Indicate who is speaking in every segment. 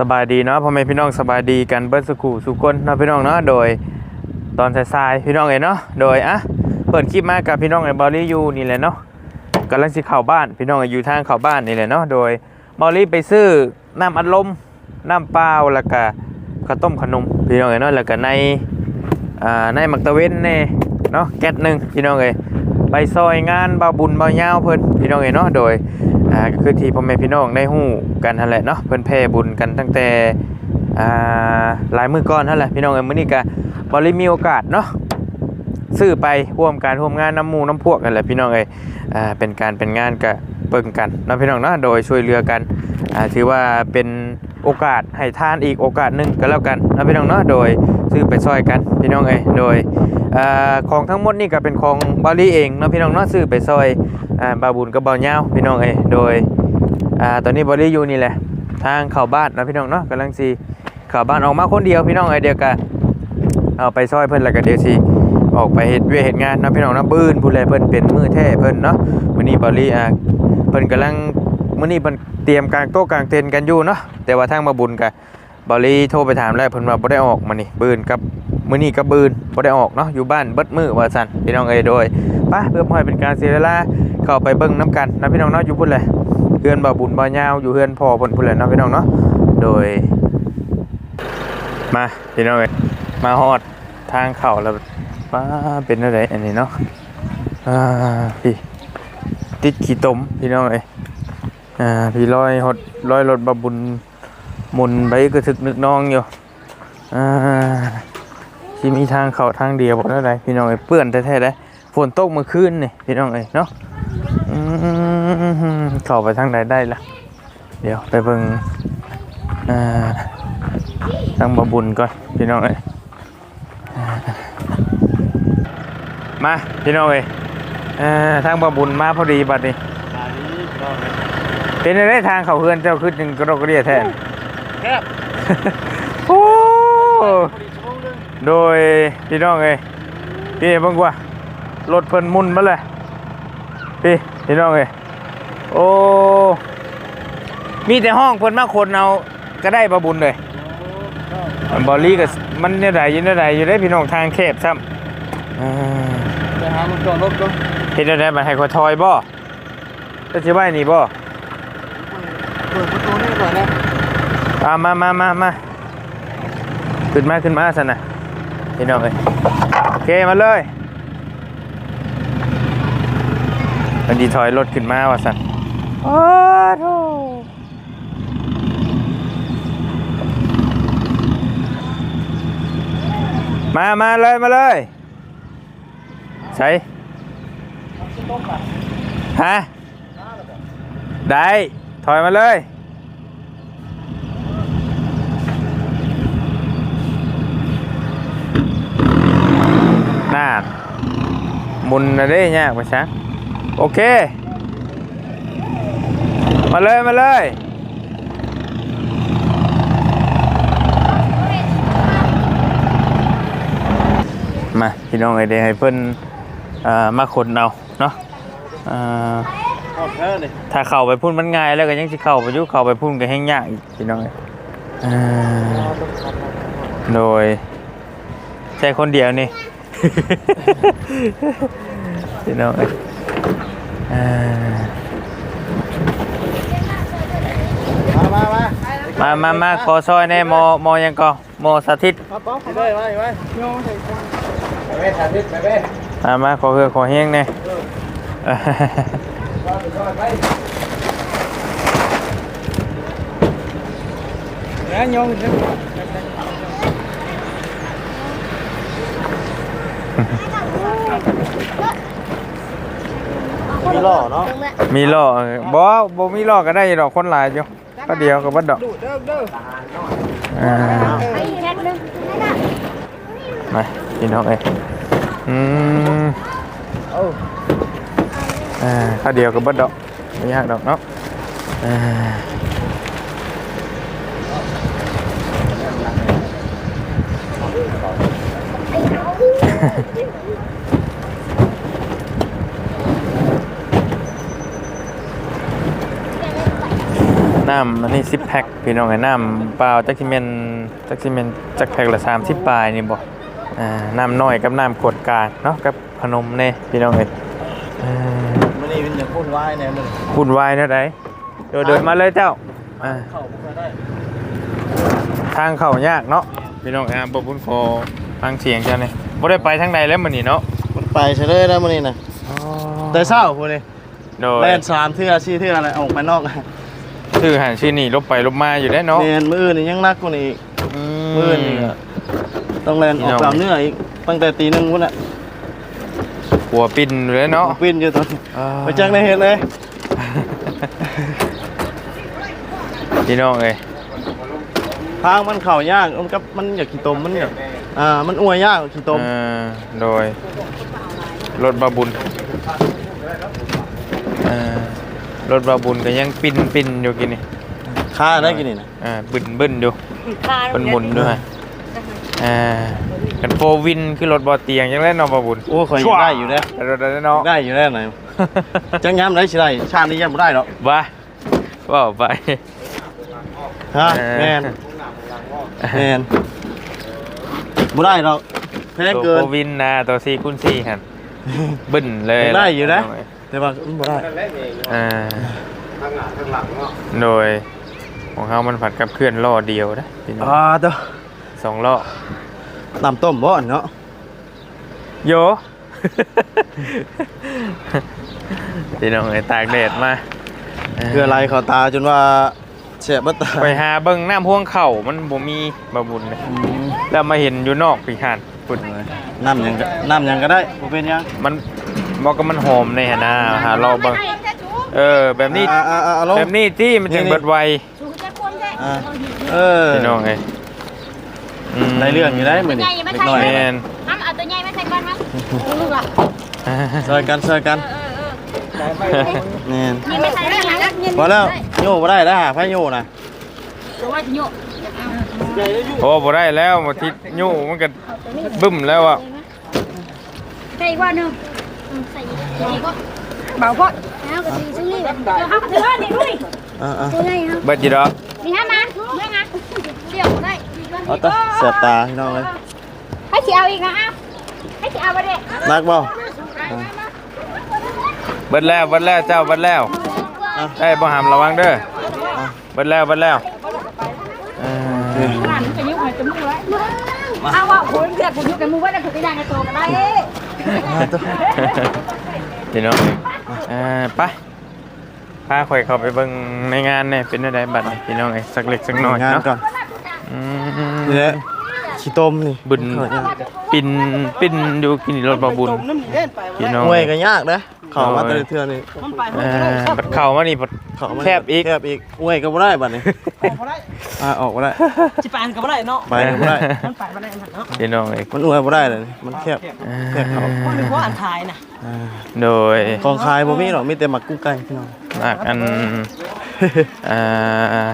Speaker 1: สบายดีเนาะพ่อแม่พี่น้องสบายดีกันเบิดสุขุสุคนเนาะพี่น้องเนาะโดยตอนสายๆพี่น้องเอ๋เนาะโดยอะเปิดคลิปมากับพี่น้องไอ้บอลลี่ยูนี่แหละเนาะกำลังสิเข้าบ้านพี่น้องอยอยู่ทางเข้าบ้านนี่แหละเนาะโดยบอลลี่ไปซื้อน้ำอัดลมน้ำเปล่าแล้วก็ข้าวต้มขนมพี่น้องเอ๋ยเนาะแล้วก็ในอ่าในมักตะเว้นเน่เนาะแก๊สหนึ่งพี่น้องเอ๋ย ไปซอยงานบาบุญบาวยาวเพิ่นพี่น้องเอ๋เนาะโดยอ่าก็คือที่พ่อแม่พี่น้องได้ฮู้กันนั่นแหละเนาะเพิ่นแพ่บุญกันตั้งแต่อ่าหลายมื้อก่อนนั่นแหละพี่น้องเอ้ยมื้อนี้ก็บ่ได้มีโอกาสเนาะซื้อไปร่วมการร่วมงานน้ำหมู่น้ำพวกนั่นแหละพี่น้องเอ้ยอ่าเป็นการเป็นงานก็เบิ่งกันเนาะพี่น้องเนาะโดยช่วยเหลือกันอ่าถือว่าเป็นโอกาสให้ทานอีกโอกาสหนึงก็แล้วกันเนาะพี่น้องเนาะโดยซื้อไปซอยกันพี่น้องเอ้ยโดย อ่าของทั้งหมดนี่ก็เป็นของบาลีเองเนาะพี่น้องเนาะซื้อไปซอยอ่าบาบุญกับบาวยาพี่น้องเอ้ยโดยอ่าตอนนี้บริอยู่นี่แหละทางเข้าบ้านนะพี่น้องเนาะกำลังสีเข้าบ้านออกมาคนเดียวพี่น้องเอ้ยเดียวกันเอาไปซอยเพิ่นแล้วก็เดี๋ยวสิออกไปเฮ็ดเวยเฮ็ดงานนะพี่น้องนะปื้นผู้ใดเพิ่นเป็นมือแท้เพิ่นเนาะมื้อนี้บริอ่าเพิ่นกำลังมื้อนี้เพิ่นเตรียมกลางโต๊ะกลางเต็นกันอยู่เนาะแต่ว่าทางมาบุญกับบริโทรไปถามแล้วเพิ่นว่าบ่ได้ออกมานี่ปื้นกับ มื้อนี้กับปื้นบ่ได้ออกเนาะอยู่บ้านเบิดมือว่าซั่นพี่น้องเอ้ยโดยไปเพื่อบ่ให้เป็นการเสียเวลาเข้าไปเบิ่งน้ำกันนะพี่น้องเนาะอยู่พุ่นเลยเพื่อนบ่าบุญบ่ายาวอยู่เพื่อนพ่อพุ่นพุ่นเลยเนาะพี่น้องเนาะโดย มาพี่น้องเอ้ยมาฮอดทางเข้าแล้วป้าเป็นอะไรอันนี้เนาะอ่าพี่ติดขี้ตมพี่น้องเอ้ยอ่าพี่ลอยฮอดลอยรถบ่าบุญมุนไปกระทึกนึกน้องอยู่อ่า ที่มีทางเข้าทางเดียวบ่ได้ไรพี่น้องเอ้ยเปื้อนแท้ๆเลยฝนตกเมื่อคืนนี่พี่น้องเอ้ยเนาะอืมเข้าไปทางใดได้ละเดี๋ยวไปเบิ่งอ่าทางบาบุญก่อนพี่น้องเอ้ยอ่ามาพี่น้องเอ้ยอ่าทางบาบุญมาพอดีบัดนี้ เป็นได้ทางเขาเฮือนเจ้าขึ้นจึงกระดกกระเดียแทน
Speaker 2: แคบ
Speaker 1: โอ้
Speaker 2: พอดีชั่ว โมงหนึง
Speaker 1: โดยพี่น้องเอ้ยพี่เบิ่งว่ารถเพิ่นหมุนมาเลยพี่พี่น้องเอ้ยโอ้มีแต่ห้องเพิ่นมาคนเอาก็ได้บาบุญเลยบอลลี่ก็มันเนี่ยไหนอยู่เนี่ยไหนอยู่ได้พี่น้องทางแคบซ้ำอ่า
Speaker 2: ไปหามันจอดรถก่อน
Speaker 1: เฮ็ดได้มาให้คอยทอยบ่จะสิไว้นี่บ่
Speaker 2: เปิดประตูนี่ก่อนนะ
Speaker 1: อ่ามามามามาขึ้นมาขึ้นมาสันนะ พี่น้องเอ้ยโอเคมาเลยมันดีถอยรถขึ้นมาว่าสันโอ้โหมามาเลยมาเลยใช่ฮะได้ ถอยมาเลย น่า มุนนะเด้ยากไปซะโอเค มาเลยมาเลยมาพี่น้องไอเดียให้เพิ่อ่อมาขนเอาเนาะเอ่อ
Speaker 2: ขอบแค่เลย
Speaker 1: ถ้าเข้าไปพุ่นมันง่ายแล้วก็ยังสิเข้าไปยุเข้าไปพุ่นก็แห้งยากอีกพี่น้องเอ้ยเอ่อโดยใช่คนเดียวนี่ พี่น้องเอ้ยเอ่อ
Speaker 2: มามามา
Speaker 1: มามามาขอซอยแน่มอมอยังก็มอสาธิต
Speaker 2: มาป๊อปไปเลยไปไปโยงไปเว้สาธิตไปเว้
Speaker 1: มามาขอเฮือขอเฮงแน่
Speaker 2: แล้วโยงเดี๋ยว มีหล่อเนาะ
Speaker 1: มีล้อเออบ่บ่มีล้อก็ได้ดอกคนหลายอยู่ก็เดียวก็บ่ดอก
Speaker 2: ดูเด้อเด้อ
Speaker 1: อ่า
Speaker 3: ไอ้แค่นึงนั่นน่ะ
Speaker 1: มาพี่น้องเอ้ยอืม
Speaker 2: เอ้า
Speaker 1: อ่าข้าวเดียวกับเบิดดอกไม่ยากดอกเนาะอ่า น้ำอันนี้10แพ็คพี่น้องไอ้น้ำเปล่าจักสิแม่นจักสิแม่นจักแพ็คละ30ปลายนี่บ่อ่าน้ำน้อยกับน้ำขวดกลางเนาะกับขนมเน่พี่น้องเอ้ยเอ่อ
Speaker 2: มันนี่มันจะพูดไว้แน่มึง
Speaker 1: วุ่นวายเท่าใดเดินเดินมาเลยเจ้าอ่า
Speaker 2: เข้าไม่ได้
Speaker 1: ทางเข้ายากเนาะพี่น้องอ่าบ่บุญขอฟังเสียงเจ้านี่ บ่ได้ไปทางใดแล้วมื้อนี้เนาะ
Speaker 2: มันไปเฉลยแล้วมันนี่นะแต่เศร้าพวกนี้
Speaker 1: โดย
Speaker 2: แล่นสามเทื่อสี่เทื่ออะไรออกไปนอก
Speaker 1: ชื่อหันชื่อนี่ลบไปลบมาอยู่ได้เนาะ
Speaker 2: เนียนมืออื่นนี่ยังนักกว่านี้อีกมืออื่นนี่ก็ต้องแล่นออกตามเนื้ออีกตั้งแต่ตีหนึ่งพุ่นน่ะ
Speaker 1: หัวปิ่นอยู่เลยเนาะ
Speaker 2: วินอยู่ตอนนี้
Speaker 1: อ่า
Speaker 2: ไปจังในเห็ดเลย
Speaker 1: พี่น้องเอ้ย
Speaker 2: ทางมันเข่ายากมันกับมันอยากขี่ตมมันอยาก อ่ามันอวยยากกว่าขี่ตม
Speaker 1: อ่าโดย รถบาบุญอ่ารถบาบุญก็ยังปิ่นปิ่นอยู่กินนี่
Speaker 2: ค่าได้กี่นี่นะ
Speaker 1: อ่าบึนบึนอยู่เป็นหมุนด้วยอ่ากันโฟวินคือรถบอเตียงยังเล่นนอนบาบุญ
Speaker 2: โอ้ข่อยยังได้อยู่นะ
Speaker 1: รถได้เนาะ
Speaker 2: ได้อยู่แล้วไหนจังย้ำได้สิได้ชาตินี้ยังไม่ได้หรอก
Speaker 1: บ้าว่าไป
Speaker 2: ฮะ
Speaker 1: เออ
Speaker 2: แมนแมน ไม่ได้หรอกแพงเกิน
Speaker 1: ตัวโควินนะตัวซีคูณซีครับบึ้นเลย
Speaker 2: ได้อยู่นะ แต่ว่ามันไม่ได้
Speaker 1: อ่าโดย ของเขามันผัดกับเคลื่อนล้อเดียวนะพี่น้อง
Speaker 2: อ่าตัว
Speaker 1: สองล้อ
Speaker 2: น้ำต้มบ่อนเนาะ
Speaker 1: โย พี่น้องไอ้ตากแดดมา
Speaker 2: คืออะไรเขาตาจนว่าเสียบัตตา
Speaker 1: ไปหาเบิ่งน้ำพ่วงเข่ามันบ่มีบะบุญเลย แล้วมาเห็นอยู่นอกปีหานปุ่น
Speaker 2: น้ำหยังก็น้ำหยังก็ได้บ่เป็นหยัง
Speaker 1: มันบอกก็มันหอมในหนนะหารอเบิ่งเออ แบบนี้
Speaker 2: อ่าอ่าอ่าเอาลง
Speaker 1: แบบนี้ที่มันจึง
Speaker 2: นี่
Speaker 1: เบิดไว
Speaker 3: สูงจะควรได้
Speaker 2: อ่าเออ
Speaker 1: พี่น้องไอ้ม
Speaker 2: ได้เรื่องอยู่ได้เหมือนนี่เล็กน้อย
Speaker 1: แม่น
Speaker 3: น้ำเอาตัวใหญ่มาใส่ก่อนมั้งลูกอะ
Speaker 2: ช่วยกันช่วยกัน
Speaker 3: เออเออ
Speaker 2: แนี่น
Speaker 3: นี่ไม่ใส่ได้หรอกเงิน
Speaker 2: พอแล้วโย่บ่ได้แล้วหาไฟโย่นะ
Speaker 3: ตัวว่าจะโยก
Speaker 1: โอ้บ่ได้แล้วมาทิศยู่มันก็บึ้มแล้วอะ
Speaker 3: ใส่ว่าหนึ่งใส่ดีก็เบาก็แล้วก็ดีซึ่งนี่แบบเอาเถอะนี่ด้วย
Speaker 2: อ่าอ่า
Speaker 3: ตัวใหญ่ครับ
Speaker 1: เบิดจีดอก
Speaker 3: นี่ฮะมาเมื่อไงเดี่ยวได้
Speaker 2: เอาตะเสียบตาพี่น้องเลย
Speaker 3: ให้ chị เอาอีกนะอ้าวให้ chị เอาไปเด็ก
Speaker 2: นักบ่
Speaker 1: เบิดแล้วเบิดแล้วเจ้าเบิดแล้ว
Speaker 2: อะ
Speaker 1: ได้บ่หามระวังเด้อเบิดแล้วเบิดแล้วเออ
Speaker 3: หลานจะยุ่งอะไรจะมุ่งไรเอาว่าคุณเกิดผมยุ่งกับมึงว่าได้ผมก็ยังในตัวกันได้
Speaker 2: อ่าตัว
Speaker 1: พี่น้องเออไปพาข่อยเข้าไปเบิ่งในงานเนี่ยเป็นอะไรบัดนี่พี่น้องไอ้สักเล็กสักน้อย
Speaker 2: งาน
Speaker 1: เนาะ
Speaker 2: ก่อน
Speaker 1: อื
Speaker 2: นี่แห
Speaker 1: ม
Speaker 2: ละขี้ต้มนี่
Speaker 1: บุญ
Speaker 2: เขินยัง
Speaker 1: ปิ่นปิ่นอยู่กินรถบาบุญพี่น้อง
Speaker 2: มวยก็ยากนะ เข้ามาแต่ละเทื่อนี่
Speaker 1: เออบัดเข้ามานี่บัด
Speaker 2: เข้ามา
Speaker 1: แคบอีก
Speaker 2: แคบอีกมวยก็บ่ได้บัดนี้อ่าออกบ่ได้
Speaker 4: จิปานก็บ่ได้เนาะ
Speaker 2: ไปก็บ่ได้
Speaker 4: มันไปบ่ได้หันเนาะ
Speaker 1: พี่น้องเอ้ย
Speaker 2: มันอวยบ่ได้เลยมันแคบแคบเขา
Speaker 4: มันเป็นเพราะอันทายน่ะ
Speaker 2: อ่า
Speaker 1: โดย
Speaker 2: ของขายบ่มีหรอกมีแต่หมักกุ้งไก่พี่น้อง
Speaker 1: มากอันอ่า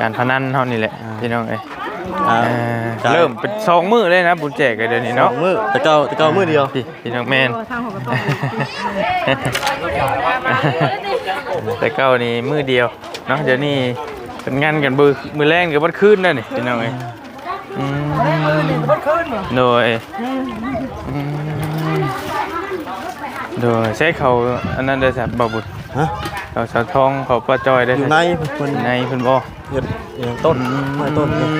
Speaker 1: การพนันเท่านี้แหละพี่น้องเอ้ย
Speaker 2: อ่า
Speaker 1: เอ่อเริ่มเป็นสองมือเลยนะบุญแจกกันเดี๋ยวนี้
Speaker 2: เนาะ
Speaker 1: เนาะ
Speaker 2: มือแต่เก่าแต่เก่ามือเดียว
Speaker 1: พี่พี่น้องแมนแต่เก้านี่มือเดียวเนาะเดี๋ยวนี้เป็นงานกันมือมือแรงกับวัดคืนนั่นนี่พี่น้องเอ้ยอืมโดยอืมโดยใช้เขาอันนั้นได้สับบ่บุญ
Speaker 2: ฮะ
Speaker 1: เขาสาวทองเขาปลาจอยได้
Speaker 2: อยู่
Speaker 1: สั
Speaker 2: ใน
Speaker 1: บ
Speaker 2: เพิ่น
Speaker 1: ในเพิ่นบ่
Speaker 2: เฮ็ดอย่างต้นไม้ต้นเนี่ย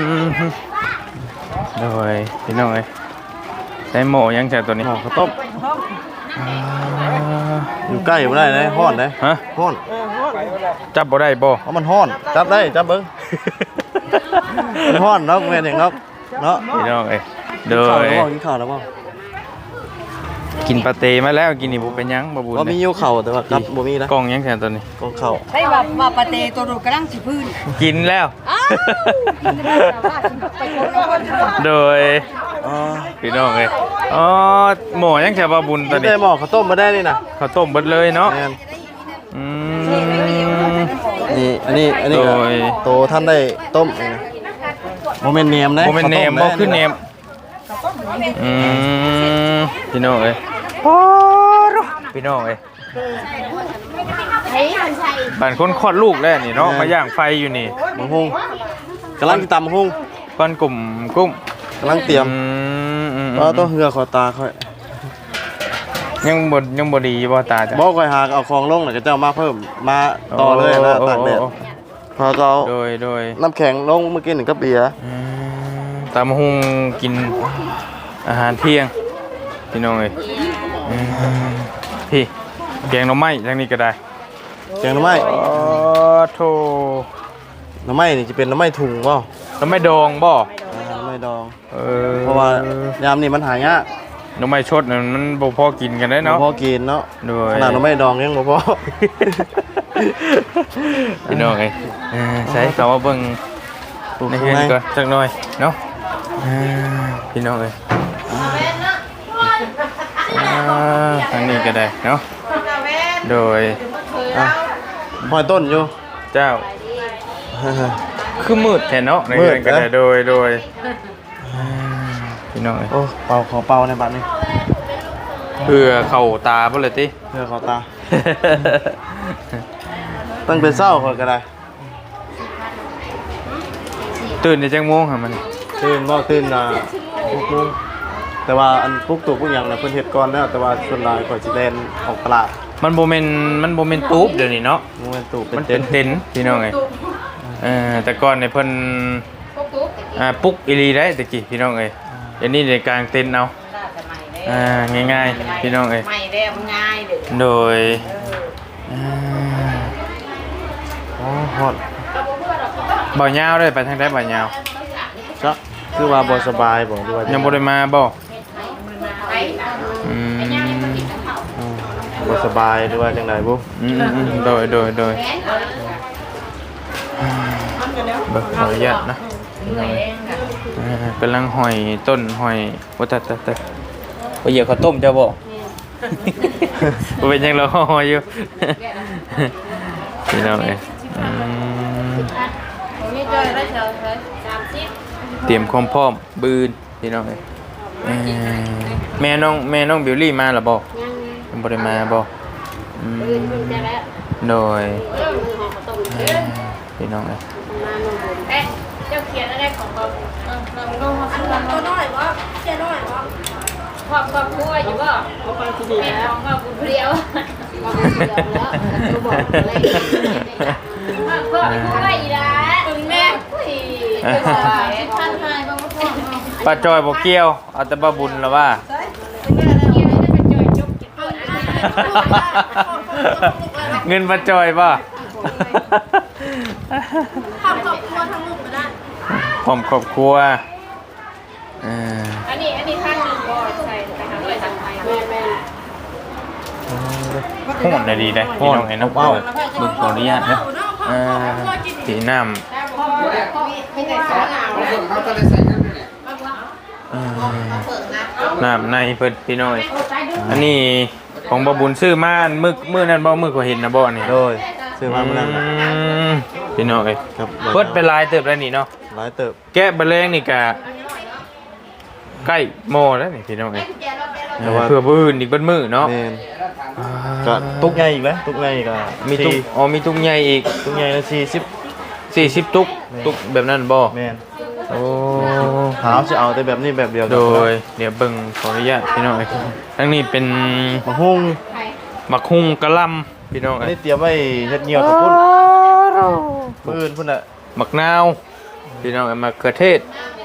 Speaker 1: โดยพี่น้องเอ้ยใช้หมูยังใช่ตัวนี้
Speaker 2: หม้อข้าวต้มอยู่ใกล้บ่ได้เลยฮ้อนเลย
Speaker 1: ฮะ
Speaker 2: ฮ้อน
Speaker 1: จับบ่ได้บ่
Speaker 2: เพราะมันฮ้อน จับได้ จับเบิ่ง มันฮ้อนเนาะแม่นอย่างเนาะเนาะ
Speaker 1: พี่น้องเอ้ยโด
Speaker 2: กินข้าวยแล้วบ่กินข้าวแล้วบ่
Speaker 1: กินปลาเตมาแล้วกินนี่บ่เป็นหยังบ่บุญ
Speaker 2: ว่ามีอยู่ข้าวแต่ว่ากับบ่มีนะ
Speaker 1: กล้องยังแค่ตัวนี้
Speaker 2: ของข้าว
Speaker 4: ใช่ว่าว่าปาเตตัวรูกำลังสิพื้น
Speaker 1: กินแล้วโดย
Speaker 2: อ๋อ
Speaker 1: พี่น้องเอ้ยอ๋อหมูยังแค่บ่บุญตัวนี้
Speaker 2: ได้หม้อข้าวต้มมาได้นี่นะ
Speaker 1: ข้าวต้มเบิดเลยเนาะ
Speaker 2: แม่น
Speaker 1: อืม
Speaker 2: นี่อันนี้อันนี้ก็
Speaker 1: โดย
Speaker 2: โตท่านได้ต้มเองนะโมเมนเนียมนะ
Speaker 1: บ่แม่นเนมบ่คือเนม อืมพี่น้องเอ้ยโอ้โหพี่น้องเอ้ย
Speaker 3: เฮ้ยมันใช่
Speaker 1: บ้านคนคลอดลูกแล้วนี่เนาะมาย่างไฟอยู่นี่
Speaker 2: มังฮุงกำลังตำมังฮุง
Speaker 1: ก้อนกลุ่มกุ้ง
Speaker 2: กำลังเตรียม
Speaker 1: อืมอืม
Speaker 2: ก็ต้องเหือขอตาค่อย
Speaker 1: ยังบ่ยังบ่ดีบ่ตาจ้ะ
Speaker 2: บอกค่อยหาเอาของลงหน่อยก็จะเอามาเพิ่มมาต่อเลยนะตากแดด
Speaker 1: โอ้
Speaker 2: พอจะเอา
Speaker 1: โดยโดย
Speaker 2: น้ำแข็งลงเมื่อกี้หนึ่งก็เบียร์
Speaker 1: อืมตามหุงกิน อาหารเที่ยงพี่น้องเอ้ยอืมพี่แกงหน่อไม้ทางนี้ก็ได้
Speaker 2: แกงหน้ำไม้
Speaker 1: อ๋อโธ่
Speaker 2: หน้ำไม้นี่จะเป็นหน้ำไม้ถุงเปล่า
Speaker 1: หน่อไม้ดองบ่
Speaker 2: อ่าหน้ำไม้ดอง
Speaker 1: เออ
Speaker 2: เพราะว่ายามนี่มันหายาก
Speaker 1: หน่อไม้ชดนั่นมันบ่พอกินกันได้
Speaker 2: บ่
Speaker 1: เนาะ
Speaker 2: พอกินเนาะ
Speaker 1: โดย
Speaker 2: ขนาดหน้ำไม้ดองยังบ่พอ
Speaker 1: พี่น้องเอ้ยเออใช้คำว่าเบิ่ง
Speaker 2: ปลูก
Speaker 1: ใน
Speaker 2: ข้าง
Speaker 1: เฮือน
Speaker 2: ใน
Speaker 1: ก่อนจักหน่อยเนาะเออพี่น้องเอ้ยอ่า ทางนี้ก็ได้เนาะโดย
Speaker 2: อะพอยต้นอยู่
Speaker 1: เจ้า คือมืดแท้เนาะใน
Speaker 2: มื
Speaker 1: เรื
Speaker 2: ด
Speaker 1: อนกัน
Speaker 2: นะ
Speaker 1: ได้โดยโดยพี่น้องเอ้ย
Speaker 2: โอ้เป่าขอเป่าในบัตรนี่
Speaker 1: เพื่อเข้าตาบ่เลยติ
Speaker 2: เพื่อเขาตา ตั้งเป็นเศร้าคนก็ได้
Speaker 1: ตื่นในจังโมงค่ะมัน
Speaker 2: ตื่นบ่ตื่นอะปลุกลุง แต่ว่าอันปลุกตัวปลุกอย่างน่ะเพิ่นเฮ็ดก่อนแล้วแต่ว่าส่วนหลายก่อนสิแล่นออกตลาด
Speaker 1: มันโบเมนมันโบเมนตูบเดี๋ยวนี้เนาะ
Speaker 2: มันเป็นตู้เป็น
Speaker 1: มัน
Speaker 2: เต็
Speaker 1: เป็นนเต็นท์พี่น้องไงเออแต่ก่อนในยเพิ่นอ่าปลุกอีหลีได้ตะกี้พี่น้องเอ้ยเดี๋ยวนี้ในกลางเต็นท์เอาอ่าง่ายๆพี่น้องเอ้ย
Speaker 4: ไม่แล้วมันง่ายเด้อ
Speaker 1: โดยอ่า
Speaker 2: อ๋อฮอด
Speaker 1: บ่ยาวเลยไปทางใดบ่ยาว
Speaker 2: ก็คือว่าบ่สบายบ่ด้วย
Speaker 1: ยังบ่ได้มาบ่
Speaker 2: บ่สบายด้วยจังไดบ่
Speaker 1: อืมอืมโดยโดยโดยเบิกขออนุญาตนะอ่ากำลังหอยต้นหอยวัตตะตะไปเหยียบข้าวต้มเจ้าบ่ บ่เป็นหยังเราหอยอยู่ พี่น้องเอ้ยอืม
Speaker 3: นี่เจอได้เฉยเลยสามสิบ
Speaker 1: เตรียมความพร้อมบืนพี่น้องเอ้ยเอ่อแม่น้องแม่น้องบิวลี่มาหรือบ่
Speaker 3: ยัง
Speaker 1: ยังบ่ได้มาบ่อืม
Speaker 3: ปืนปืนจะแล้ว
Speaker 1: โดย
Speaker 3: เออมือหอมต้ม
Speaker 1: เอ่อพี่น้องเอ้ย
Speaker 3: มาหนุ่มเอ๊ะเจ้าเขียนอะไรของเราเออเราก็มาซื้อกันตัวน้อยวะเจ้าน้อยวะครอบครอบครัวอยู่บ่ครอบครัวที่ดีแล้วของเราบุญเดียวมาบุญเดียวแล้วก็บอกอะไรครอบครัวที่ครัวอีแล้วคุณแม่อุ้ยท่านนายบางพ่อ
Speaker 1: ป้าจอยบ่เกี่ยวเอาแต่ป้าบุญแล้วว่า เงินป้าจอยป่ะ
Speaker 3: ครอบครัวทั้งลูกก็ได้
Speaker 1: พร้อมครอบครัวเออ
Speaker 3: อันนี้อันนี้ข้างหนึ่งก็ใส่ไปทางเลยทางไปแม่แม่
Speaker 1: โหดได้ดีได้พี่น้องเห็นเนาะเบิ่งขออนุญาตนะเออสีน้ำ
Speaker 3: ไม่ใส่ซอสอะ
Speaker 1: เออน้ำในเพิ่นพี่น้อย อันนี้ ของบบุญซื้อมามึกมื้อนั้นบ่มื้อก็เห็นนะบ่นี่
Speaker 2: โดยซื้อมาเมื่อนั้นน่ะ
Speaker 1: อืมพี่น้องเอ้ย
Speaker 2: ครับ
Speaker 1: เปิดไปหลายเติบแล้วนี่เนาะ
Speaker 2: หลายเติบ
Speaker 1: แกะบะแรงนี่กะใกล้โมแล้วนี่พี่น้องเอ้ย
Speaker 2: แต่ว่า
Speaker 1: เพื่อบื้นอีกเบิ้มือเนาะ
Speaker 2: แม่นก็ตุกใหญ่อีกแล้วตุกใหญ่อีกอะ
Speaker 1: มีตุกอ๋อมีตุกใหญ่อีก
Speaker 2: ตุกใหญ่ละ40
Speaker 1: 40 ตุกตุกแบบนั้นบ่
Speaker 2: แม่น
Speaker 1: โอ้
Speaker 2: หาวสิเอาแต่แบบนี้แบบเดียว
Speaker 1: โดย เดี๋ยวเบิ่งขออนุญาตพี่น้องเอ้ยทั้งนี้เป็น
Speaker 2: มะฮุง
Speaker 1: มักฮุงกะหล่ำพี่น้อง
Speaker 2: อัน
Speaker 1: เอ้ย
Speaker 2: นี้เตรียมไว้เฮ็ดเหนียวตะพุ่นมื้ออื่นพุ่นน่ะ
Speaker 1: มักนาวพี่น้องเอ้ยมะเขือเทศ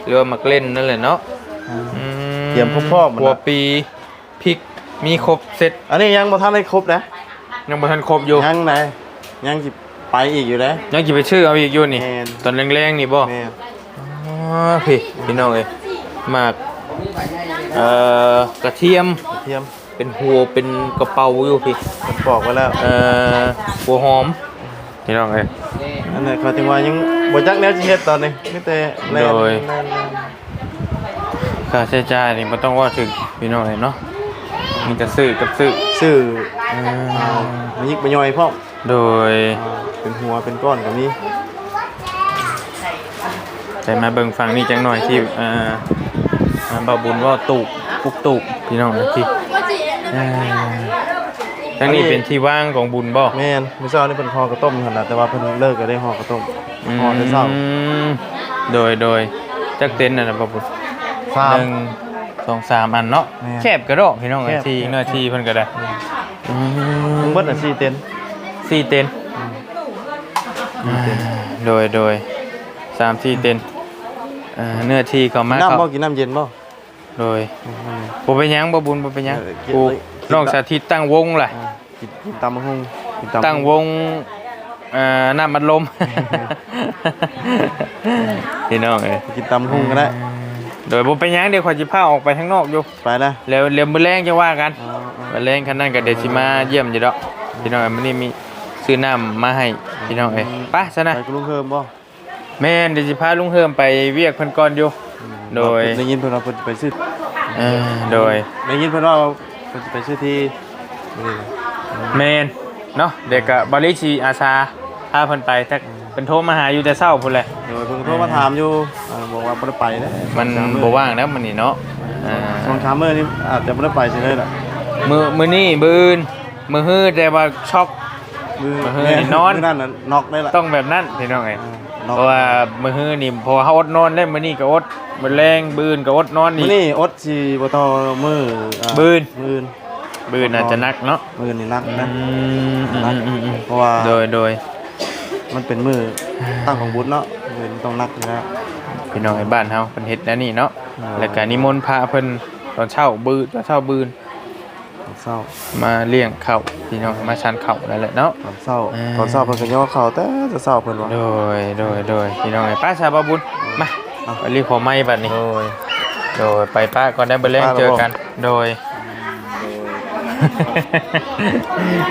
Speaker 1: หรือว่ามักเล่นนั่นแหละเนาะอื
Speaker 2: เตรียมพร้อมๆหมด
Speaker 1: หัว
Speaker 2: นะ
Speaker 1: ปีพริกมีครบเสร็จ
Speaker 2: อันนี้ยังบ่ทันได้ครบนะ
Speaker 1: ยังบ่ทันครบอยู่
Speaker 2: ยังไหนยังสิไปอีกอยู่นะ
Speaker 1: ยังกี่ไปชื่อเอาอีกอยู่นี่
Speaker 2: แม่น
Speaker 1: ตอนแรงๆนี่บ่
Speaker 2: แม่น
Speaker 1: อ๋อ พี่พี่น้องเอ้ยหมากเอ่อกระเทียม
Speaker 2: เทียม
Speaker 1: เป็นหัวเป็นกระเป๋าอยู่พี่
Speaker 2: มันปอกไว้แล้ว
Speaker 1: เอ่อหัวหอมพี่น้องเอ้ย
Speaker 2: อันนี้เขาถึงว่ายังบ่จักแนวสิเฮ็ดตอนนี้มีแต่แล่น
Speaker 1: โดย
Speaker 2: แล่น
Speaker 1: ค่าใช้จ่ายนี่บ่ต้องว่าถึงพี่น้องเอ้ยเนาะมีแต่ซื้อกับซื้อ
Speaker 2: ชื่อ
Speaker 1: เอ่อ
Speaker 2: มันยิกบ่ย่อยพร้อม
Speaker 1: โดย
Speaker 2: อ่าเป็นหัวเป็นก้อนก็มี
Speaker 1: ใจมาเบิ่งฟังนี่จังหน่อยที่เอ่ออ่าบ่าวบุญว่าตูกปุกตูกพี่น้องเอ้ยที่เอ่อทั้งนี้เป็นที่ว่างของบุญบ่
Speaker 2: แม่นมื้อเช้านี่เพิ่นห่อกระต้มหั่นน่ะแต่ว่าเพิ่นเลิกก็ได้ห่อกระต้มห่อแต่เช้า
Speaker 1: มโดยโดยจักเต็นท์น่ะนะบ่บุญ
Speaker 2: ฟา
Speaker 1: ห
Speaker 2: ร์ม
Speaker 1: นึ่งสองสามอันเนาะ
Speaker 2: แม่
Speaker 1: แคบกระโดดพี่น้องไอ้
Speaker 2: แคบ
Speaker 1: ที่เนื้อที่เพิ่นก็ได้อืม
Speaker 2: ทั้งหมดน่ะ4เต็นท์
Speaker 1: สี่เต็นท์อ่าโดยโดยสามสี่เต็นท์ อ่าเนื้อที่เขามา
Speaker 2: น้ำ
Speaker 1: เขา
Speaker 2: บ่กินน้ำเย็นบ่
Speaker 1: โดยบ่เป็นหยังบ่บุญบ่เป็นหยัง
Speaker 2: เออกิน
Speaker 1: กู
Speaker 2: เลยกิน
Speaker 1: นอกสาธิตตั้งวงล่ะ
Speaker 2: อ่ากินกินตำมะฮุ่งกินตำ
Speaker 1: ตั้งวงเอ่อน้ำมันลมพี่น้องเอ้ย
Speaker 2: กินตำมะฮุ่งก็ได้
Speaker 1: โดยบ่เป็นหยังเดี๋ยวขอยสิพาออกไปข้างนอกอยู่
Speaker 2: ไปนะ
Speaker 1: แล้วเรียมมื้อแรงจะว่ากัน
Speaker 2: อ๋ออ๋อ
Speaker 1: มื้อแรงคันนั้นก็เดี๋ยวสิมาเยี่ยมอยู่ดอกพี่น้องเอ้ยมื้อนี้มีซื้อน้ำมาให้พี่น้องเอ้ยไปซะนะ
Speaker 2: ไปกับลุงเพิ่มบ่
Speaker 1: แม่นเดี๋ยวสิพาลุงเฮิมไปเวียกเพิ่นก่อนอยู่ โดย
Speaker 2: ได้ยินเพิ่นว่าเพิ่นไปซื้อ
Speaker 1: เออโดย
Speaker 2: ได้ยินเพิ่นว่าเพิ่นจะไปซื้อที่นี่นะ
Speaker 1: แม่นเนาะเด็กก็บริชีอาสาพาเพิ่นไปแต่เพิ่นโทรมาหาอยู่แต่เช้าพุ่นแหละ
Speaker 2: โดยเพิ่นโทรมาถามอยู่อ่าบอกว่าบ่ได้ไปเด้
Speaker 1: มันบ่ว่างแล้วมันนี่เนาะอ่า
Speaker 2: สองชามมื้อนี่อาจจะบ่ได้ไปใช่เลยล่ะ
Speaker 1: มือมือนี่บืนมือฮื้อแต่ว่าช็อก
Speaker 2: มื้อ
Speaker 1: มื้อคืน
Speaker 2: แม่
Speaker 1: นี่นอน
Speaker 2: มื้นั่นน่ะน็อกได้ล่ะ
Speaker 1: ต้องแบบนั้นพี่น้องไง
Speaker 2: อ่าน็อก
Speaker 1: เพราะว่ามือฮื้อนี่เพอเฮาอดนอนได้มื้อนี้ก็อดมื้อแรงบืนก็อดนอน
Speaker 2: มื้
Speaker 1: นี่
Speaker 2: อนี้อดสิบ่ต่อมื้ออ่า
Speaker 1: มื้อน
Speaker 2: มื้อ
Speaker 1: บืนอาจจะหนักเนาะ
Speaker 2: มื้อนี่นัก
Speaker 1: อื
Speaker 2: นะ
Speaker 1: มอืมอืมอืมอืม
Speaker 2: เพราะว่า
Speaker 1: โดยโดย
Speaker 2: มันเป็นมื้อตั้งของบุญเนาะมื้อนี้ต้องนักอยู่แล้ว
Speaker 1: พี่น้องในบ้านเฮาเพิ่นเฮ็ดแล้วนี่เนาะ
Speaker 2: อ๋อ
Speaker 1: แล้วก็นิมนต์พระเพิ่นตอนเช้าบืนตอนเช้าบืน
Speaker 2: ตอนเช้า
Speaker 1: มาเลี้ยงข้าวพี่น้องมาชันข้าวนั่นแหละเนาะ
Speaker 2: ตอนเช้า
Speaker 1: อ่า
Speaker 2: ตอนเช้าเพิ่นก็ย่อเข้าแต่จะเช้าเพิ่นว่า
Speaker 1: โดยโดยโดยพี่น้องไอ้ป้าชาบาบุญมา
Speaker 2: เอา
Speaker 1: ไปรีบขอไม้บัดนี้
Speaker 2: โดย
Speaker 1: โดยไปป้าก่อนได้เบลเล่ง
Speaker 2: ป้าแล้ว
Speaker 1: เจอ
Speaker 2: บอก
Speaker 1: กัน โดย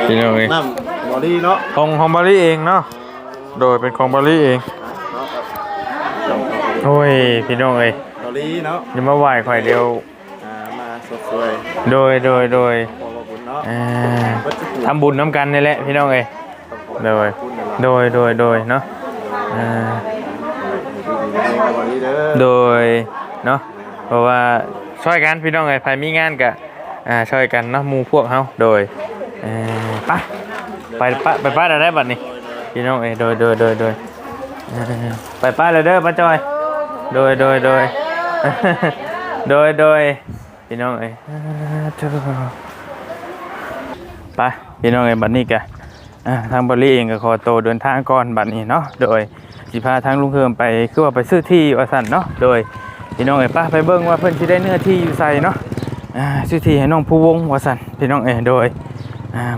Speaker 1: พี่น้องเอ้ย
Speaker 2: น้ำบอดี้เนาะ
Speaker 1: ของของบารี่เองเนาะโดยเป็นของบารี่เองโอ้ยพี่น้องเอ้ย
Speaker 2: บอดี้เนาะ
Speaker 1: อย่ามาไหวข่อยเดียว
Speaker 2: อ่ามาสดสวย
Speaker 1: โดยโดยโดย
Speaker 2: ขอบคุณเนาะ
Speaker 1: อ่าทำบุญน้ำกันนี่แหละพี่น้องเอ้ยโดยโดยโดยโดยเนาะอ่า
Speaker 2: บอดี้เด้อ
Speaker 1: โดยเนาะเพราะว่าช่วยกันพี่น้องไอ้ยใครมีงานกะอ่าช่วยกันเนาะหมู่พวกเฮาโดยเอ่อไปไปป้าไปป้าได้ได้บัดนี้พี่น้องเอ้ยโดยโดยโดยโดยเอ่อไปป้าเลยเด้อป้าจอย โดยโดยโดย โดยโดย พี่น้องเอ้ยอ่าเจ้าไปพี่น้องเอ้ยบัดนี้กะทางบริเองก็ขอโตเดินทางก่อนบัดนี้เนาะโดยสิพาทางลุงเฮิมไปคือว่าไปซื้อที่ว่าสั่นเนาะโดยพี่น้องเอ้ยป้าไปเบิ่งว่าเพิ่อนสิได้เนื้อที่อยู่ใส่เนาะซื้อที่ให้น้องผู้วงว่าสั่นพี่น้องเอ้ยโดย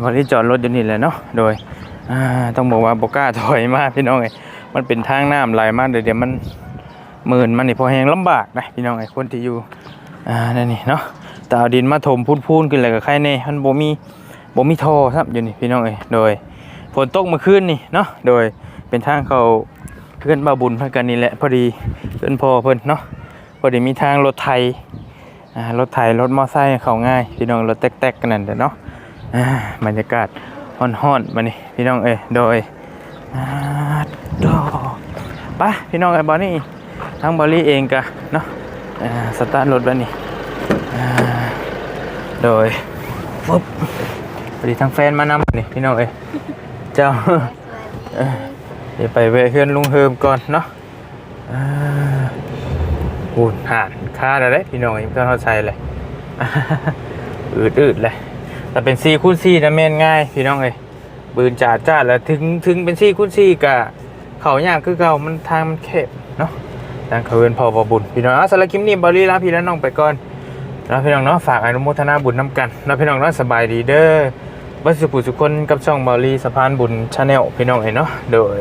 Speaker 1: บริจอดรถอยู่นี่แหละเนาะโดยต้องบอกว่าบก้าถอยมากพี่น้องเอ้ยมันเป็นทางน้ำไหลมาเดี๋ยวเดี๋ยวมันหมื่นมันนี่พอแห้งลำบากนะพี่น้องเอ้คนที่อยู่ อ่านั่นนี่เนาะแต่เอาดินมาถมพูนๆขึ้นเลยกับใครแน่มันบ่มีบ่มีท่อครับอยู่นี่พี่น้องเอ้ยโดยฝนตกเมื่อคืนนี่เนาะโดยเป็นทางเขาเพื่อนบาบุญเพื่อนกันนี่แหละพอดีเพื่อนพ่อเพื่อนเนาะพอดีมีทางรถไทยอ่ารถไทยรถมอไซค์เขาง่าย พี่น้องรถแตกๆกันนั่นแหละเนาะอ่าบรรยากาศฮ้อนๆมานี่พี่น้องเอ้ยโดยอ่าโดไปพี่น้องไอ้บอนี่ทางบอลลี่เองกะเนาะ สตาร์ทรถบ้านี่อ่าโดยปุ๊บพอดีทางแฟนมานำนี่พี่น้องเอ้ยเจ้าเอ้ยเดี๋ยวไปแวะเพื่อนลุงเฮิมก่อนเนาะอ่าหูนห่านค่าอะไรพี่น้องยังต้องเข้าใจเลยอืดอืดๆเลยแต่เป็นซีคูณซีนะแม่นง่าย พี่น้องเอ้ยปืนจ่าจ้าแล้วถึงถึงเป็นซีคูณซีกะเขายากคือเก่ามันทางมันแคบเนาะ ทางเขาเป็นพอประบุญพี่น้องสารคลิปนี้บริลาพี่และน้องไปก่อนนะพี่น้องเนาะฝากอนุโมทนาบุญน้ำกันนะพี่น้องเนาะสบายดีเด้อบัสดุสุคนกับช่องบอลีสะพานบุญชาแนลพี่น้องเห็นเนาะโดย